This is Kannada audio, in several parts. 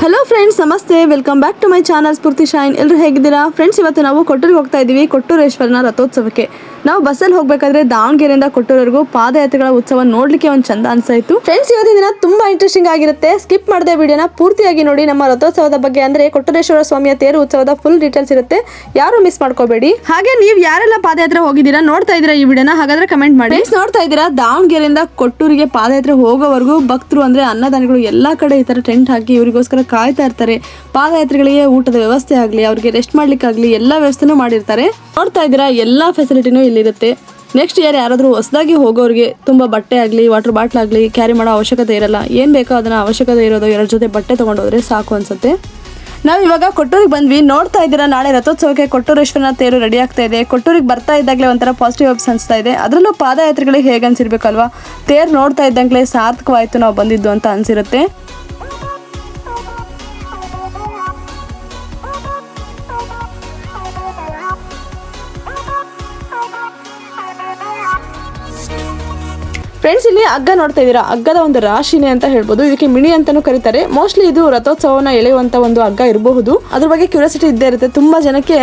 ಹಲೋ ಫ್ರೆಂಡ್ಸ್ ನಮಸ್ತೆ. Welcome back to my channel Spoorthi shine ಎಲ್ಲರೂ ಹೇಗಿದ್ದೀರಾ? ಫ್ರೆಂಡ್ಸ್ ಇವತ್ತು ನಾವು ಕೊಟ್ಟೂರಿಗೆ ಹೋಗ್ತಾ ಇದ್ದೀವಿ, ಕೊಟ್ಟೂರೇಶ್ವರನ ರಥೋತ್ಸವಕ್ಕೆ. ನಾವು ಬಸ್ಸಲ್ಲಿ ಹೋಗ್ಬೇಕಾದ್ರೆ ದಾವಣಗೆರೆಯಿಂದ ಕೊಟ್ಟೂರವರೆಗೂ ಪಾದಯಾತ್ರೆಗಳ ಉತ್ಸವ ನೋಡಲಿಕ್ಕೆ ಒಂದು ಚಂದ ಅನಿಸಾಯಿತು ಫ್ರೆಂಡ್ಸ್ ಇವತ್ತಿನ ದಿನ ತುಂಬ ಇಂಟ್ರೆಸ್ಟಿಂಗ್ ಆಗಿರುತ್ತೆ. ಸ್ಕಿಪ್ ಮಾಡದೆ ವಿಡಿಯೋನ ಪೂರ್ತಿಯಾಗಿ ನೋಡಿ ನಮ್ಮ ರಥೋತ್ಸವದ ಬಗ್ಗೆ ಅಂದರೆ ಕೊಟ್ಟೂರೇಶ್ವರ ಸ್ವಾಮಿಯ ತೇರು ಉತ್ಸವದ ಫುಲ್ ಡೀಟೇಲ್ಸ್ ಇರುತ್ತೆ. ಯಾರು ಮಿಸ್ ಮಾಡ್ಕೋಬೇಡಿ. ಹಾಗೆ ನೀವು ಯಾರೆಲ್ಲ ಪಾದಯಾತ್ರೆ ಹೋಗಿದ್ದೀರಾ ನೋಡ್ತಾ ಇದ್ದೀರಾ ಈ ವಿಡಿಯೋನ ಹಾಗಾದ್ರೆ ಕಮೆಂಟ್ ಮಾಡಿ. ಫ್ರೆಂಡ್ಸ್ ನೋಡ್ತಾ ಇದ್ದೀರಾ? ದಾವಣಗೆರೆಯಿಂದ ಕೊಟ್ಟೂರಿಗೆ ಪಾದಯಾತ್ರೆ ಹೋಗೋವರೆಗೂ ಭಕ್ತರು ಅಂದರೆ ಅನ್ನದಾನಿಗಳು ಎಲ್ಲ ಕಡೆ ಈ ಥರ ಟೆಂಟ್ ಹಾಕಿ ಇವರಿಗೋಸ್ಕರ ಕಾಯ್ತಾ ಇರ್ತಾರೆ. ಪಾದಯಾತ್ರೆಗಳಿಗೆ ಊಟದ ವ್ಯವಸ್ಥೆ ಆಗಲಿ, ಅವ್ರಿಗೆ ರೆಸ್ಟ್ ಮಾಡ್ಲಿಕ್ಕಾಗಲಿ ಎಲ್ಲ ವ್ಯವಸ್ಥೆನೂ ಮಾಡಿರ್ತಾರೆ. ನೋಡ್ತಾ ಇದ್ದೀರಾ, ಎಲ್ಲ ಫೆಸಿಲಿಟಿನೂ ಇಲ್ಲಿರುತ್ತೆ. ನೆಕ್ಸ್ಟ್ ಇಯರ್ ಯಾರಾದರೂ ಹೊಸದಾಗಿ ಹೋಗೋರಿಗೆ ತುಂಬ ಬಟ್ಟೆ ಆಗಲಿ ವಾಟರ್ ಬಾಟ್ಲ್ ಆಗಲಿ ಕ್ಯಾರಿ ಮಾಡೋ ಅವಶ್ಯಕತೆ ಇರಲ್ಲ. ಏನು ಬೇಕೋ ಅದನ್ನು ಅವಶ್ಯಕತೆ ಇರೋದು ಎರಡು ಜೊತೆ ಬಟ್ಟೆ ತೊಗೊಂಡೋದ್ರೆ ಸಾಕು ಅನಿಸುತ್ತೆ. ನಾವು ಇವಾಗ ಕೊಟ್ಟೂರಿಗೆ ಬಂದ್ವಿ. ನೋಡ್ತಾ ಇದ್ದೀರಾ, ನಾಳೆ ರಥೋತ್ಸವಕ್ಕೆ ಕೊಟ್ಟೂರೇಶ್ವರನ ತೇರು ರೆಡಿ ಆಗ್ತಾ ಇದೆ. ಕೊಟ್ಟೂರಿಗೆ ಬರ್ತಾ ಇದ್ದಾಗಲೇ ಒಂಥರ ಪಾಸಿಟಿವ್ ವೈಬ್ಸ್ ಅನಿಸ್ತಾ ಇದೆ. ಅದರಲ್ಲೂ ಪಾದಯಾತ್ರೆಗಳಿಗೆ ಹೇಗೆ ಅನ್ಸಿರ್ಬೇಕಲ್ವಾ? ತೇರು ನೋಡ್ತಾ ಇದ್ದಂಗ್ಲೇ ಸಾರ್ಥಕವಾಯಿತು ನಾವು ಬಂದಿದ್ದು ಅಂತ ಅನ್ಸಿರುತ್ತೆ. ಫ್ರೆಂಡ್ಸ್ ಇಲ್ಲಿ ಹಗ್ಗ ನೋಡ್ತಾ ಇದ್ದೀರಾ? ಹಗ್ಗದ ಒಂದು ರಾಶಿನೇ ಅಂತ ಹೇಳ್ಬೋದು. ಇದಕ್ಕೆ ಮಿಣಿ ಅಂತಾನೂ ಕರೀತಾರೆ. ಮೋಸ್ಟ್ಲಿ ಇದು ರಥೋತ್ಸವನ ಎಳೆಯುವಂತ ಒಂದು ಹಗ್ಗ ಇರಬಹುದು. ಅದ್ರ ಬಗ್ಗೆ ಕ್ಯೂರಿಯಾಸಿಟಿ ಇದ್ದೇ ಇರುತ್ತೆ. ತುಂಬಾ ಜನಕ್ಕೆ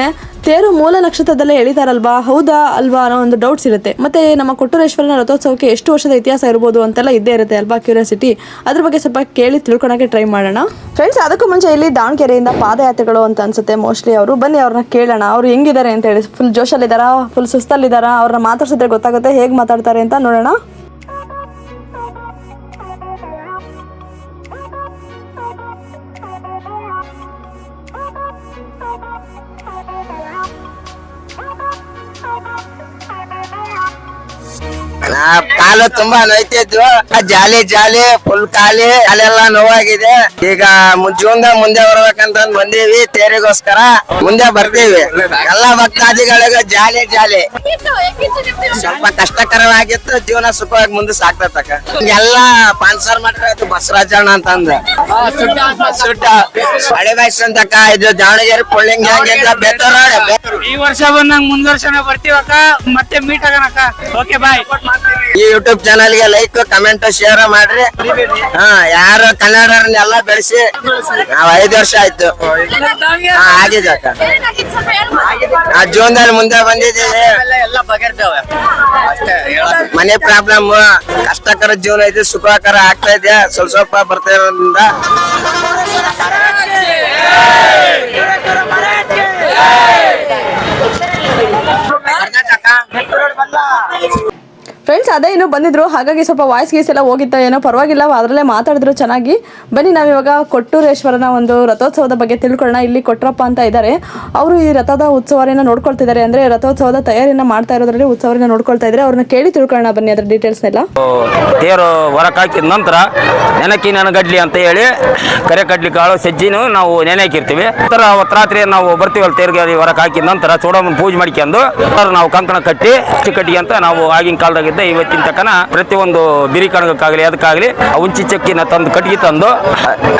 ತೇರು ಮೂಲ ನಕ್ಷತ್ರದಲ್ಲೇ ಎಳಿತಾರಲ್ವಾ? ಹೌದಾ ಅಲ್ವಾ ಅನ್ನೋ ಒಂದು ಡೌಟ್ಸ್ ಇರುತ್ತೆ. ಮತ್ತೆ ನಮ್ಮ ಕೊಟ್ಟೂರೇಶ್ವರನ ರಥೋತ್ಸವಕ್ಕೆ ಎಷ್ಟು ವರ್ಷದ ಇತಿಹಾಸ ಇರಬಹುದು ಅಂತೆಲ್ಲ ಇದ್ದೇ ಇರುತ್ತೆ ಅಲ್ವಾ ಕ್ಯೂರಿಯಾಸಿಟಿ ಅದ್ರ ಬಗ್ಗೆ ಸ್ವಲ್ಪ ಕೇಳಿ ತಿಳ್ಕೊಳಕ್ಕೆ ಟ್ರೈ ಮಾಡೋಣ. ಫ್ರೆಂಡ್ಸ್ ಅದಕ್ಕೂ ಮುಂಚೆ ಇಲ್ಲಿ ದಾವಣಗೆರೆಯಿಂದ ಪಾದಯಾತ್ರೆಗಳು ಅಂತ ಅನ್ಸುತ್ತೆ ಮೋಸ್ಟ್ಲಿ ಅವರು. ಬನ್ನಿ ಅವ್ರನ್ನ ಕೇಳೋಣ. ಅವ್ರು ಹೆಂಗಿದ್ದಾರೆ ಅಂತ ಹೇಳಿ. ಫುಲ್ ಜೋಶಲ್ಲಿದ್ದಾರಾ? ಫುಲ್ ಸುಸ್ತಲ್ಲಿದ್ದಾರಾ? ಅವ್ರನ್ನ ಮಾತಾಡ್ಸಿದ್ರೆ ಗೊತ್ತಾಗುತ್ತೆ. ಹೇಗೆ ಮಾತಾಡ್ತಾರೆ ಅಂತ ನೋಡೋಣ. ಕಾಲು ತುಂಬಾ ನೋಯ್ತಿದ್ವು. ಜಾಲಿ ಜಾಲಿ ಫುಲ್ ಖಾಲಿ ಅಲ್ಲೆಲ್ಲ ನೋವಾಗಿದೆ. ಈಗ ಜೀವನದಾಗ ಮುಂದೆ ಬರ್ಬೇಕಂತ ಬಂದೀವಿ ತೇರಿಗೋಸ್ಕರ. ಮುಂದೆ ಬರ್ತೀವಿ. ಎಲ್ಲ ಭಕ್ತಾದಿಗಳಿಗೆ ಜಾಲಿ ಜಾಲಿ. ಸ್ವಲ್ಪ ಕಷ್ಟಕರವಾಗಿತ್ತು, ಜೀವನ ಸುಖವಾಗಿ ಮುಂದೆ ಸಾಕ್ತಕ್ಕ ಎಲ್ಲ ಪಾನ್ಸರ್ ಮಾಡ್ತಾ ಬಸವರಾಜಣ್ಣ ಅಂತಂದ. ಸುಟ್ಟ ಹಳೆ ವಯಸ್ಸಂತಕ್ಕ ಇದು ದಾವಣಗೆರೆ ಪುಳ್ಳಿಂಗ್ ಬೇತೋರ ಈ ವರ್ಷ ಬಂದಂಗ್ ಮುಂದ್ ವರ್ಷನ ಬರ್ತೀವಕ್ಕ. ಮತ್ತೆ ಮೀಟ್ ಆಗೋಣಕ್ಕ. ಓಕೆ ಬಾಯ್ ಈ ಯೂಟ್ಯೂಬ್ ಚಾನಲ್ಗೆ ಲೈಕ್ ಕಮೆಂಟ್ ಶೇರ್ ಮಾಡ್ರಿ. ಹಾ, ಯಾರು ಕನ್ನಡರನ್ನೆಲ್ಲ ಬೆಳೆಸಿ ನಾವ್ ಐದು ವರ್ಷ ಆಯ್ತು. ಆಗಿದೆ ಆ, ಜೀವನದಲ್ಲಿ ಮುಂದೆ ಬಂದಿದ್ದೀವಿ. ಮನೆ ಪ್ರಾಬ್ಲಮ್ ಕಷ್ಟಕರ ಜೀವನ ಇದೆ, ಸುಖಕರ ಆಗ್ತಾ ಇದೆ. ಸ್ವಲ್ಪ ಸ್ವಲ್ಪ ಬರ್ತಾ ಇರೋದ್ರಿಂದ. ಫ್ರೆಂಡ್ಸ್ ಅದೇ ಇನ್ನೂ ಬಂದಿದ್ರು. ಹಾಗಾಗಿ ಸ್ವಲ್ಪ ವಾಯ್ಸ್ ಗೀಸ್ ಎಲ್ಲ ಹೋಗಿತ್ತ. ಏನೋ ಪರವಾಗಿಲ್ಲ ಅದರಲ್ಲೇ ಮಾತಾಡಿದ್ರು ಚೆನ್ನಾಗಿ. ಬನ್ನಿ ನಾವಿವಾಗ ಕೊಟ್ಟೂರೇಶ್ವರನ ಒಂದು ರಥೋತ್ಸವದ ಬಗ್ಗೆ ತಿಳ್ಕೊಳ್ಳೋಣ. ಇಲ್ಲಿ ಕೊಟ್ರಪ್ಪ ಅಂತ ಇದ್ದಾರೆ ಅವರು ಈ ರಥದ ಉತ್ಸವನ ನೋಡ್ಕೊಳ್ತಿದ್ದಾರೆ. ಅಂದ್ರೆ ರಥೋತ್ಸವದ ತಯಾರಿನ ಮಾಡ್ತಾ ಇರೋದ್ರಲ್ಲಿ ಉತ್ಸವನ ನೋಡ್ಕೊಳ್ತಾ ಇದ್ದಾರೆ ಅವ್ರನ್ನ ಕೇಳಿ ತಿಳ್ಕೊಳ್ಳೋಣ ಬನ್ನಿ ಅದ್ರ ಡೀಟೇಲ್ಸ್ ಎಲ್ಲ ತೇರು ಹೊರಕ್ಕೆ ಹಾಕಿದ ನಂತರ ನೆನಕಿ ನೆನಗಡ್ಲಿ ಅಂತ ಹೇಳಿ ಕರೆ ಕಡ್ಲಿ ಕಾಳು ಸಜ್ಜಿನೂ ನಾವು ನೆನೆ ಹಾಕಿರ್ತೀವಿ ನಂತರ ಅವತ್ತು ರಾತ್ರಿ ನಾವು ಬರ್ತೀವಲ್ಲ ತೇರಿಗೆ ಹೊರಕ್ಕೆ ಹಾಕಿದ ನಂತರ ಚೂಡಮ್ಮನ ಪೂಜೆ ಮಾಡ್ಕೊಂಡು ನಾವು ಕಂಕಣ ಕಟ್ಟಿ ಕಟ್ಟಿ ಅಂತ ನಾವು ಆಗಿನ ಕಾಲದಾಗಿದ್ದ ಇವತ್ತಿನ ತಕನ ಪ್ರತಿಯೊಂದು ಬಿರಿ ಕಣಗಕ್ಕಾಗಲಿ ಅದಕ್ಕಾಗಲಿ ಆ ಉಂಚಿ ಚಕ್ಕಿನ ತಂದು ಕಟ್ಟಿಗೆ ತಂದು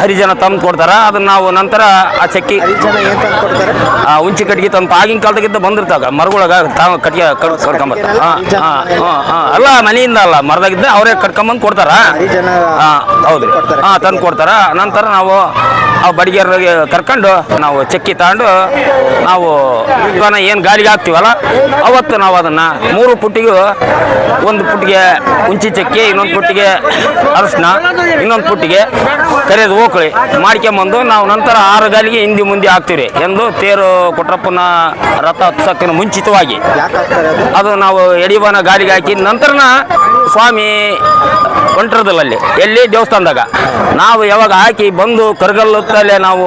ಹರಿಜನ ತಂದು ಕೊಡ್ತಾರ. ಅದನ್ನ ನಾವು ನಂತರ ಆ ಚಕ್ಕಿ ಆ ಉಂಚಿ ಕಟ್ಟಿಗೆ ತಂದು ಆಗಿನ ಕಾಲದಾಗಿದ್ದ ಬಂದಿರ್ತಾವ. ಮರಗೊಳಗ ತಾವು ಕಟ್ಗೆ ಕಟ್ಕೊಂಬರ್ತಾರ ಅಲ್ಲ ಮನೆಯಿಂದ ಅಲ್ಲ ಮರದಾಗಿದ್ದ ಅವರೇ ಕಟ್ಕೊಂಬಂದು ಕೊಡ್ತಾರ. ಹಾ ಹೌದ್ರಿ. ಹಾ ತಂದು ಕೊಡ್ತಾರ. ನಂತರ ನಾವು ಆ ಬಡಿಗೆರಿಗೆ ಕರ್ಕೊಂಡು ನಾವು ಚಕ್ಕಿ ತಗೊಂಡು ನಾವು ಏನು ಗಾಳಿಗೆ ಹಾಕ್ತೀವಲ್ಲ ಅವತ್ತು ನಾವು ಅದನ್ನ ಮೂರು ಪುಟ್ಟಿಗೂ ಒಂದು ಪುಟ್ಟಿಗೆ ಉಂಚಿ ಚಕ್ಕೆ, ಇನ್ನೊಂದು ಪುಟ್ಟಿಗೆ ಅರಶಿನ, ಇನ್ನೊಂದು ಪುಟ್ಟಿಗೆ ಕರೆದು ಓಕಳಿ ಮಾಡ್ಕೊಂಬಂದು ನಾವು ನಂತರ ಆರು ಗಾಲಿಗೆ ಹಿಂದಿ ಮುಂದೆ ಹಾಕ್ತೀವಿ ಎಂದು ತೇರು ಕೊಟ್ರಪ್ಪನ ರಥ ಹತ್ಸಕ್ಕಿನ ಮುಂಚಿತವಾಗಿ. ಅದು ನಾವು ಎಡಿಬಾನ ಗಾಲಿಗೆ ಹಾಕಿ ನಂತರನ ಸ್ವಾಮಿ ಹೊಂಟಿರೋದಿಲ್ಲ ಎಲ್ಲಿ ದೇವಸ್ಥಾನದಾಗ. ನಾವು ಯಾವಾಗ ಹಾಕಿ ಬಂದು ಕರ್ಗಲ್ಲತ್ತಲ್ಲೇ ನಾವು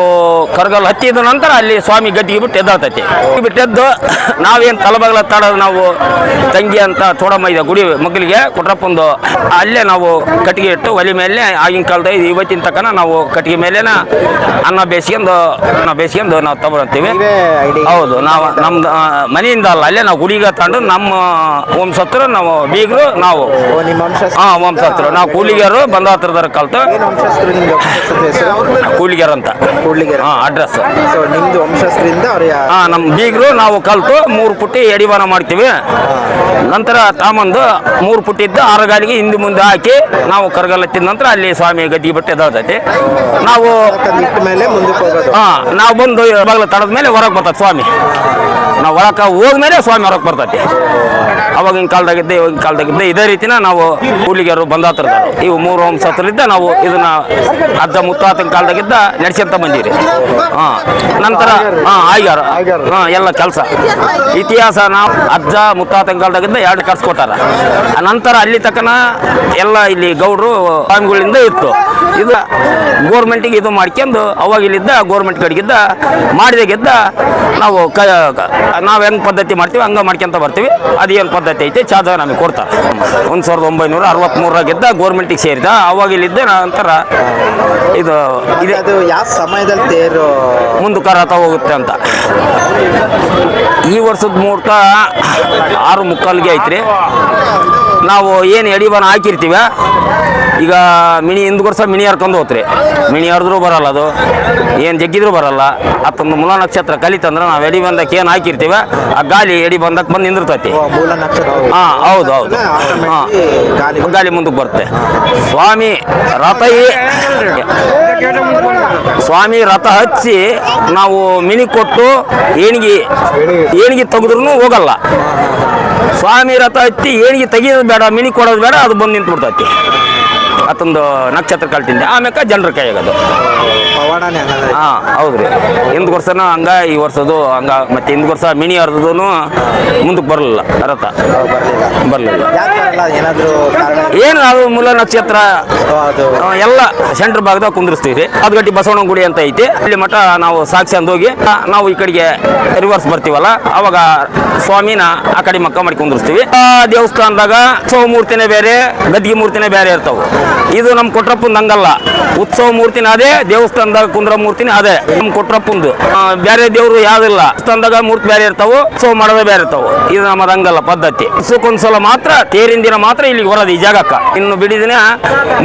ಕರ್ಗಲ್ ಹತ್ತಿದ ನಂತರ ಅಲ್ಲಿ ಸ್ವಾಮಿ ಗಟ್ಟಿಗೆ ಬಿಟ್ಟು ಎದ್ದಾಳ್ತೈತಿ. ಬಿಟ್ಟೆದ್ದು ನಾವೇನು ತಲಬಗಲ ತಾಡೋದು ನಾವು ತಂಗಿ ಅಂತ ಥೋಡಮ್ಮ ಇದೆ ಗುಡಿ ಮಗ್ಲಿಗೆ ಕೊಟ್ರಪ್ಪಂದು ಅಲ್ಲೇ ನಾವು ಕಟ್ಟಿಗೆ ಇಟ್ಟು ಒಲೆ ಮೇಲೆ ಆಗಿನ ಕಾಲದ ಇವತ್ತಿನ ತಕನ ನಾವು ಕಟ್ಟಿಗೆ ಮೇಲೆ ಅನ್ನ ಬೇಯಿಸ್ಕೊಂಡು ಅನ್ನ ಬೇಯಿಸ್ಕೊಂಡು ನಾವು ತಗೊಳ್ತೀವಿ ಹೌದು ನಾವು ನಮ್ದು ಮನೆಯಿಂದ ಅಲ್ಲ ಅಲ್ಲೇ ನಾವು ಗುಡಿಗ ತಗೊಂಡು ನಮ್ಮ ವಂಶಸ್ಥರು ನಾವು ಬೀಗರು ನಾವು. ಹಾ ವಂಶಸ್ಥರು. ನಾವು ಕೂಲಿಗರು ಬಂದ ಹತ್ರದಾರ ಕಲ್ತು ಕೂಲಿಗರ ಅಂತ. ಹಾ ಅಡ್ರೆಸ್ ನಿಮ್ದು ವಂಶಸ್ಥರಿಂದ ಹಾ ನಮ್ಮ ಬೀಗರು ನಾವು ಕಲ್ತು ಮೂರು ಪುಟ್ಟಿ ಎಡಿವಾನ ಮಾಡ್ತೀವಿ. ನಂತರ ತಾಮಂದು ಮೂರು ಪುಟ್ಟಿದ್ದು ಆರಗಾಲಿಗೆ ಹಿಂದೆ ಮುಂದೆ ಹಾಕಿ ನಾವು ಕರಗಲ್ಲ ತಿಂದ ನಂತರ ಅಲ್ಲಿ ಸ್ವಾಮಿ ಗದ್ದಿಗೆ ಬಟ್ಟೆ ಎದ್ದೇಳ್ತೈತಿ ನಾವು ಹಾ ನಾವು ಬಂದು ಬಾಗಿಲು ತಡದ ಮೇಲೆ ಹೊರಗೆ ಬರ್ತದೆ ಸ್ವಾಮಿ. ನಾವು ಒಳಕ ಹೋದ್ಮೇಲೆ ಸ್ವಾಮಿ ಹೊರಗೆ ಬರ್ತೈತಿ. ಅವಾಗಿನ ಕಾಲದಾಗಿದ್ದೆ, ಇವಾಗಿನ ಕಾಲದಾಗಿದ್ದೆ, ಇದೇ ರೀತಿನ ನಾವು ಕೂಲಿಗರು ಬಂದಾತ್ರದ ಇವು ಮೂರು ವಂಶಸ್ಥರಿದ್ದ ನಾವು ಇದನ್ನ ಅಜ್ಜ ಮುತ್ತಾತನ ಕಾಲದಾಗಿದ್ದ ನಡೆಸ್ಕೊಂತ ಬಂದಿರಿ. ಹಾ, ನಂತರ, ಹಾ ಆಗ್ಯಾರ ಹಾ, ಎಲ್ಲ ಕೆಲಸ. ಇತಿಹಾಸ ನಾವು ಅಜ್ಜ ಮುತ್ತಾತನ ಕಾಲದಾಗಿದ್ದ ಎರಡು ಕರ್ಸ್ಕೊಟ್ಟಾರ. ನಂತರ ಅಲ್ಲಿ ತಕ್ಕನ ಎಲ್ಲ ಇಲ್ಲಿ ಗೌಡ್ರು ಸ್ವಾಮಿಗಳಿಂದ ಇತ್ತು. ಇದು ಗೋರ್ಮೆಂಟಿಗೆ ಇದು ಮಾಡ್ಕೊಂಡು ಅವಾಗ ಇಲ್ಲಿದ್ದ ಗೋರ್ಮೆಂಟ್ ಕಡೆಗಿದ್ದ, ಮಾಡಿದಾಗಿದ್ದ ನಾವು ನಾವು ಹೆಂಗೆ ಪದ್ಧತಿ ಮಾಡ್ತೀವಿ ಹಂಗೆ ಮಾಡ್ಕೊಂತ ಬರ್ತೀವಿ. ಅದೇನು ಪದ್ಧತಿ ಐತೆ ಚಾದ ನಮಗೆ ಕೊಡ್ತಾರೆ. ಒಂದು ಸಾವಿರದ ಒಂಬೈನೂರ ಅರವತ್ತ್ಮೂರಾಗಿದ್ದ ಗೋರ್ಮೆಂಟಿಗೆ ಸೇರಿದ ಅವಾಗ ಇಲ್ಲಿದ್ದೆ ನಂತರ ಇದು ಇದು ಅದು ಯಾವ ಸಮಯದಲ್ಲಿ ತೇರು? ಮುಂದೆ ಕರತ ಹೋಗುತ್ತೆ ಅಂತ. ಈ ವರ್ಷದ ಮುಹೂರ್ತ ಆರು ಮುಕ್ಕಾಲ್ಗೆ ಐತ್ರಿ. ನಾವು ಏನು ಎಡಿಬಾನ ಹಾಕಿರ್ತೀವ ಈಗ ಮಿನಿ ಹಿಂದ್ ವರ್ಷ ಮಿನಿ ಹರ್ಕೊಂಡು ಹೋತ್ರಿ? ಮಿನಿ ಹರಿದ್ರು ಬರಲ್ಲ ಅದು. ಏನು ಜಗ್ಗಿದ್ರು ಬರಲ್ಲ. ಅತ್ತೊಂದು ಮೂಲ ನಕ್ಷತ್ರ ಕಲಿತಂದ್ರೆ ನಾವು ಎಡಿ ಬಂದಕ್ಕೆ ಏನು ಹಾಕಿರ್ತೀವ? ಆ ಗಾಲಿ ಎಡಿ ಬಂದಕ್ಕೆ ಬಂದು ನಿಂದಿರ್ತೈತಿ. ಹಾಂ ಹೌದು ಹೌದು. ಹಾಂ ಗಾಲಿ ಗಾಲಿ ಮುಂದಕ್ಕೆ ಬರುತ್ತೆ. ಸ್ವಾಮಿ ರಥ ಸ್ವಾಮಿ ರಥ ಹಚ್ಚಿ ನಾವು ಮಿನಿ ಕೊಟ್ಟು ಏಣಿಗೆ ಏಣಿಗೆ ತೆಗೆದ್ರೂ ಹೋಗಲ್ಲ. ಸ್ವಾಮಿ ರಥ ಹಚ್ಚಿ ಏಣಿಗೆ ತೆಗಿಯೋದು ಬೇಡ ಮಿನಿ ಕೊಡೋದು ಬೇಡ ಅದು ಬಂದು ನಿಂತು ಬಿಡ್ತೈತಿ ಅದೊಂದು ನಕ್ಷತ್ರ ಕಲ್ತಿದ್ದೆ. ಆಮ್ಯಾಕ ಜನರ ಕೈಯಾಗದು ಹಾಂ ಹಂಗಂದ್ರೆ ಹಾ ಹೌದ್ರಿ. ಹಿಂದ್ ವರ್ಷನ ಹಂಗ ಈ ವರ್ಷದ್ದು ಹಂಗ ಮತ್ತೆ ಹಿಂದ್ ವರ್ಷ ಮಿನಿ ಹರಿದ್ರು ಮುಂದಕ್ಕೆ ಬರಲಿಲ್ಲ ರಥ ಬರಲಿಲ್ಲ. ಬರಲಿಲ್ಲ ಯಾಕೆ ಬರಲ್ಲ ಏನಾದ್ರು ಕಾರಣ? ಏನು ಅದು ಮೂಲ ನಕ್ಷತ್ರ? ಓ, ಅದು. ಆ, ಎಲ್ಲ ಸೆಂಟ್ರ್ ಭಾಗದಾಗ ಕುಂದಿರ್ಸ್ತೀವಿ. ಅದ್ಗಟ್ಟಿ ಬಸವಣ್ಣ ಗುಡಿ ಅಂತ ಐತಿ. ಅಲ್ಲಿ ಮಠ ನಾವು ಸಾಕ್ಷಿ ಅಂದ್ ಹೋಗಿ ಆ, ನಾವು ಈ ಕಡೆಗೆ ರಿವರ್ಸ್ ಬರ್ತೀವಲ್ಲ ಅವಾಗ ಸ್ವಾಮಿನ ಆ ಕಡೆ ಮಕ್ಕ ಮಾಡಿ ಕುಂದಿರ್ಸ್ತೀವಿ. ಆ ದೇವಸ್ಥಾನದಾಗ ಸೋಮೂರ್ತಿನೇ ಮೂರ್ತಿನೇ ಬೇರೆ ಗದ್ಗಿ ಮೂರ್ತಿನೇ ಬೇರೆ ಇರ್ತಾವ. ಇದು ನಮ್ಮ ಕೊಟ್ರಪ್ಪಂದು ಹಂಗಲ್ಲ. ಉತ್ಸವ ಮೂರ್ತಿನ ಅದೇ, ದೇವಸ್ಥಾನದಾಗ ಕುಂದ್ರ ಮೂರ್ತಿನ ಅದೇ. ನಮ್ಮ ಕೊಟ್ರಪ್ಪಂದು. ಬೇರೆ ದೇವ್ರು ಯಾವ್ದಿಲ್ಲ. ದೇವಸ್ಥಾನದಾಗ ಮೂರ್ತಿ ಬೇರೆ ಇರ್ತಾವ, ಉತ್ಸವ ಮಾಡೋದೇ ಬೇರೆ ಇರ್ತಾವ. ಇದು ನಮ್ಮದು ಹಂಗಲ್ಲ ಪದ್ಧತಿ. ಉತ್ಸವಕ್ಕೊಂದ್ಸಲ ಮಾತ್ರ, ತೇರಿನ ದಿನ ಮಾತ್ರ ಇಲ್ಲಿಗೆ ಬರೋದು ಈ ಜಾಗಕ್ಕ. ಇನ್ನು ಬಿಡಿದಿನ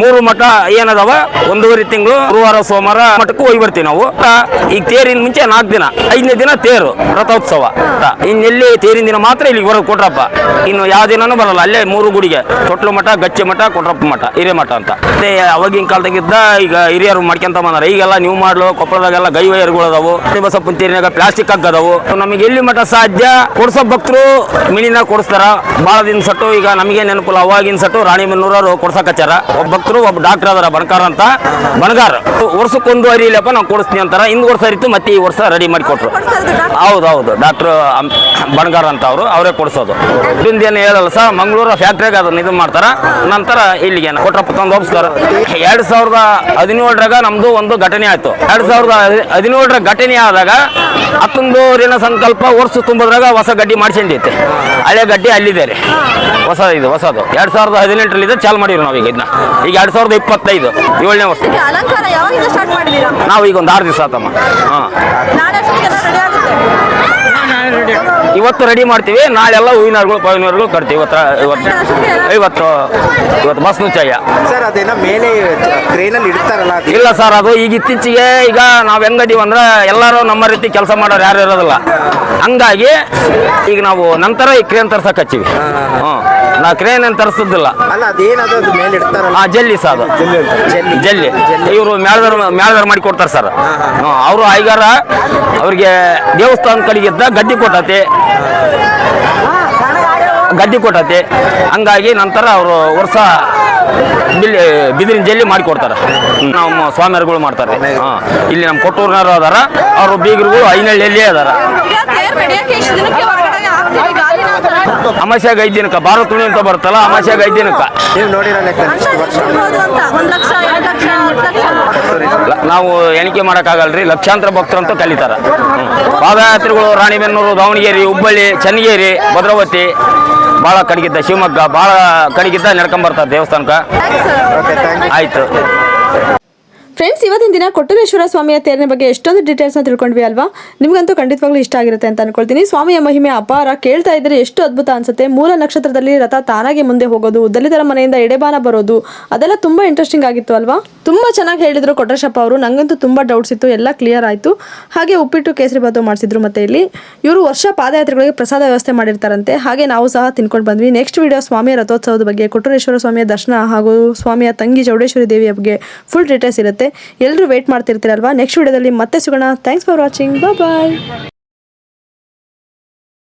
ಮೂರು ಮಠ ಏನದಾವ? ಒಂದೂವರೆ ತಿಂಗಳು ಗುರುವಾರ, ಸೋಮವಾರ ಮಠಕ್ಕೂ ಹೋಗಿ ಬರ್ತೀವಿ ನಾವು. ಈಗ ತೇರಿನ ಮುಂಚೆ ನಾಲ್ಕು ದಿನ, ಐದನೇ ದಿನ ತೇರು, ರಥೋತ್ಸವ. ಇನ್ನೆಲ್ಲಿ ತೇರಿನ ದಿನ ಮಾತ್ರ ಇಲ್ಲಿಗೆ ಬರೋದು ಕೊಟ್ರಪ್ಪ. ಇನ್ನು ಯಾವ ದಿನನೂ ಬರಲ್ಲ, ಅಲ್ಲೇ ಮೂರು ಗುಡಿಗೆ. ತೊಟ್ಲು ಮಠ, ಗಚ್ಚೆ ಮಠ, ಕೊಟ್ರಪ್ಪ ಮಠ, ಹಿರೇಮಠ ಅಂತ. ಮತ್ತೆ ಅವಾಗಿನ ಕಾಲದಾಗಿದ್ದ ಈಗ ಹಿರಿಯರು ಮಾಡ್ಕೊಂತ ಬಂದಾರ. ಈಗೆಲ್ಲ ನೀವು ಮಾಡ್ಲು ಕೊಪ್ಪಳದಾಗೆಲ್ಲ ಗೈ ವೈರ್ಗಳು ಅದಾವು. ಬಸಪ್ಪನ ಪುಂತೀರಿನಾಗ ಪ್ಲಾಸ್ಟಿಕ್ ಹಗ್ಗದವು ನಮಗೆ ಎಲ್ಲಿ ಮಠ ಸಾಧ್ಯ? ಕೊಡ್ಸೋ ಭಕ್ತರು ಮಿಣಿನ ಕೊಡಿಸ್ತಾರ. ಭಾಳ ದಿನ ಸಟ್ಟು ಈಗ ನಮಗೆ ನೆನಪಿಲ್ಲ. ಅವಾಗಿನ ಸಟ್ಟು ರಾಣಿ ಮುನ್ನೂರವರು ಕೊಡ್ಸಕಚ್ಚಾರ ಒಬ್ಬ ಭಕ್ತರು, ಒಬ್ಬ ಡಾಕ್ಟರ್ ಅದಾರ ಬಣಕಾರ ಅಂತ. ಬಣಗಾರ. ವರ್ಷಕ್ಕೊಂದು ಅರಿ ಇಲ್ಲಪ್ಪ, ನಾವು ಕೊಡಿಸ್ತೀನಿ ಅಂತಾರ. ಹಿಂದ್ ವರ್ಷ ಇತ್ತು, ಮತ್ತೆ ಈ ವರ್ಷ ರೆಡಿ ಮಾಡಿ ಕೊಟ್ರು. ಹೌದು ಹೌದು. ಡಾಕ್ಟರ್ ಬಣಗಾರ ಅಂತ ಅವರು. ಅವರೇ ಕೊಡಿಸೋದು. ಇದರಿಂದ ಏನು ಹೇಳಲ್ಲ ಸರ್, ಮಂಗಳೂರು ಫ್ಯಾಕ್ಟ್ರಿಗೆ ಅದನ್ನ ಇದು ಮಾಡ್ತಾರ. ನಂತರ ಇಲ್ಲಿಗೆ ಕೊಟ್ರಪ್ಪ, ತಂದು ಒಪ್ಸ್ತಾರ ಎರಡ್ ಸಾವಿರದ ಹದಿನೇಳರಾಗ ನಮ್ದು ಒಂದು ಘಟನೆ ಆಯ್ತು. ಎರಡ್ ಸಾವಿರದ ಹದಿ- ಹದಿನೇಳರ ಘಟನೆ ಆದಾಗ ಹತ್ತೊಂದು ಋಣ ಸಂಕಲ್ಪ ವರ್ಷ ತುಂಬೋದ್ರಾಗ ಹೊಸ ಗಡ್ಡಿ ಮಾಡ್ಸಂದೈತೆ ಹಳೆ ಗಡ್ಡಿ ಅಲ್ಲಿದೆ ರೀ. ಹೊಸ ಇದು ಹೊಸದು. ಎರಡ್ ಸಾವಿರದ ಹದಿನೆಂಟರಲ್ಲಿ ಚಾಲು ಮಾಡಿವ್ರಿ ನಾವೀಗ ಇದನ್ನ ಈಗ ಎರಡ್ ಸಾವಿರದ ಇಪ್ಪತ್ತೈದು ಏಳನೇ ವರ್ಷಕ್ಕೆ ಅಲಂಕಾರ ಯಾವಾಗಿಂದ ಸ್ಟಾರ್ಟ್ ಮಾಡಿದ್ದೀರಾ ನಾವು ಈಗ ಒಂದು ಆರು ದಿವಸ ಆತಮ್ಮ. ಹಾಂ. ಇವತ್ತು ರೆಡಿ ಮಾಡ್ತೀವಿ. ನಾಳೆಲ್ಲ ಹೂವಿನರ್ಗಳು ಪವಿನರ್ಗಳು ಕಟ್ತೀವಿ ಇವತ್ತು ಇವತ್ತು. ಇವತ್ತು ಇವತ್ತು ಬಸ್ ನುಚ್ಚಯ್ಯ ಸರ್ ಅದೇನೋ ಮೇಲೆ ಕ್ರೇನಲ್ಲಿ ಇಡ್ತಾರಲ್ಲ ಅದು? ಇಲ್ಲ ಸರ್ ಅದು ಈಗ ಇತ್ತೀಚೆಗೆ ಈಗ ನಾವು ಹೆಂಗದೀವಿ ಅಂದ್ರೆ ಎಲ್ಲರೂ ನಮ್ಮ ರೀತಿ ಕೆಲಸ ಮಾಡೋರು ಯಾರು ಇರೋದಿಲ್ಲ. ಹಂಗಾಗಿ ಈಗ ನಾವು ನಂತರ ಈ ಕ್ರೇನ್ ತರ್ಸಕ್ಕೆ ಹಚ್ಚಿವಿ. ಹ್ಞೂ ನಾ ಕ್ರೇನ್ ಅಂತ ತರಿಸೋದಿಲ್ಲ. ಅಲ್ಲ ಅದೇನದು? ಅದು ಮೇಲೆ ಇಡ್ತಾರಲ್ಲ. ಆ ಜಲ್ಲಿ ಸರ್ ಅದು. ಜಲ್ಲಿ. ಜಲ್ಲಿ. ಇವರು ಮೇಳದವ್ರು ಮೇಳದವ್ರು ಮಾಡಿ ಕೊಡ್ತಾರೆ ಸರ್. ಅವರು ಐಗಾರ ಅವ್ರಿಗೆ ದೇವಸ್ಥಾನ ಕಡೆಗಿದ್ದ ಗದ್ದೆ ಕೊಟ್ಟತಿ. ಗದ್ದೆ ಕೊಟ್ಟತಿ. ಹಂಗಾಗಿ ನಂತರ ಅವರು ವರ್ಷ ಬಿದಿರಿನ ಜಲ್ಲಿ ಮಾಡಿಕೊಡ್ತಾರೆ. ನಮ್ಮ ಸ್ವಾಮಿಯರುಗಳು ಮಾಡ್ತಾರೆ. ಹಾಂ. ಇಲ್ಲಿ ನಮ್ಮ ಕೊಟ್ಟೂರ್ನವರು ಅದಾರ. ಅವರು ಬೀಗರುಗಳು ಐನಹಳ್ಳಿಯಲ್ಲೇ ಅದಾರ. ಅಮಾಸ್ಯಾಗ ಐದು ದಿನಕ್ಕ ಭಾರತ ತುಣಿ ಅಂತ ಬರುತ್ತಲ್ಲ ಅಮಾಸ್ಯಾಗ ಐದು ದಿನಕ್ಕೆ. ನೀವು ನೋಡಿರೋ ನಾವು ಎಣಿಕೆ ಮಾಡೋಕ್ಕಾಗಲ್ರಿ ಲಕ್ಷಾಂತರ ಭಕ್ತರು ಅಂತ ಕಲಿತಾರ. ಪಾದಯಾತ್ರಿಗಳು ರಾಣಿಬೆನ್ನೂರು ದಾವಣಗೆರೆ ಹುಬ್ಬಳ್ಳಿ ಚನ್ನಗಿರಿ ಭದ್ರಾವತಿ. ಭಾಳ ಕಡಿಗಿದ್ದ ಶಿವಮೊಗ್ಗ ಭಾಳ ಕಡೆಗಿದ್ದ ನಡ್ಕೊಂಬರ್ತಾರೆ ದೇವಸ್ಥಾನಕ್ಕೆ. ಆಯ್ತು. ಫ್ರೆಂಡ್ಸ್ ಇವತ್ತಿನ ದಿನ ಕೊಟ್ಟರೇಶ್ವರ ಸ್ವಾಮಿಯ ತೇರಿನ ಬಗ್ಗೆ ಎಷ್ಟೊಂದು ಡೀಟೇಲ್ಸ್ನ ತಿಳ್ಕೊಂಡ್ವಿ ಅಲ್ವಾ? ನಿಮಗಂತೂ ಖಂಡಿತವಾಗ್ಲೂ ಇಷ್ಟ ಆಗಿರುತ್ತೆ ಅಂತ ಅನ್ಕೊಳ್ತೀನಿ. ಸ್ವಾಮಿಯ ಮಹಿಮೆ ಅಪಾರ. ಕೇಳ್ತಾ ಇದ್ರೆ ಎಷ್ಟು ಅದ್ಭುತ ಅನ್ಸುತ್ತೆ. ಮೂಲ ನಕ್ಷತ್ರದಲ್ಲಿ ರಥ ತಾನಾಗೆ ಮುಂದೆ ಹೋಗೋದು, ದಲಿತರ ಮನೆಯಿಂದ ಎಡೆಬಾನ ಬರೋದು, ಅದೆಲ್ಲ ತುಂಬಾ ಇಂಟ್ರೆಸ್ಟಿಂಗ್ ಆಗಿತ್ತು ಅಲ್ವಾ? ತುಂಬಾ ಚೆನ್ನಾಗಿ ಹೇಳಿದ್ರು ಕೊಟ್ರಶಪ್ಪ ಅವರು. ನಂಗಂತೂ ತುಂಬಾ ಡೌಟ್ಸ್ ಇತ್ತು. ಎಲ್ಲ ಕ್ಲಿಯರ್ ಆಯ್ತು. ಹಾಗೆ ಉಪ್ಪಿಟ್ಟು, ಕೇಸರಿ ಬಾತು ಮಾಡಿಸಿದ್ರು ಮತ್ತೆ ಇಲ್ಲಿ. ಇವರು ವರ್ಷ ಪಾದಯಾತ್ರೆಗಳಿಗೆ ಪ್ರಸಾದ ವ್ಯವಸ್ಥೆ ಮಾಡಿರ್ತಾರಂತೆ. ಹಾಗೆ ನಾವು ಸಹ ತಿನ್ಕೊಂಡು ಬಂದ್ವಿ. ನೆಕ್ಸ್ಟ್ ವಿಡಿಯೋ ಸ್ವಾಮಿಯ ರಥೋತ್ಸವದ ಬಗ್ಗೆ, ಕೊಟ್ಟರೇಶ್ವರ ಸ್ವಾಮಿಯ ದರ್ಶನ ಹಾಗೂ ಸ್ವಾಮಿಯ ತಂಗಿ ಚೌಡೇಶ್ವರಿ ದೇವಿಯ ಬಗ್ಗೆ ಫುಲ್ ಡೀಟೇಲ್ಸ್ ಇರುತ್ತೆ. ಎಲ್ಲರೂ ವೇಟ್ ಮಾಡ್ತಿರ್ತೀರಲ್ವಾ? ನೆಕ್ಸ್ಟ್ ವಿಡಿಯೋದಲ್ಲಿ ಮತ್ತೆ ಸಿಗೋಣ. Thanks for watching bye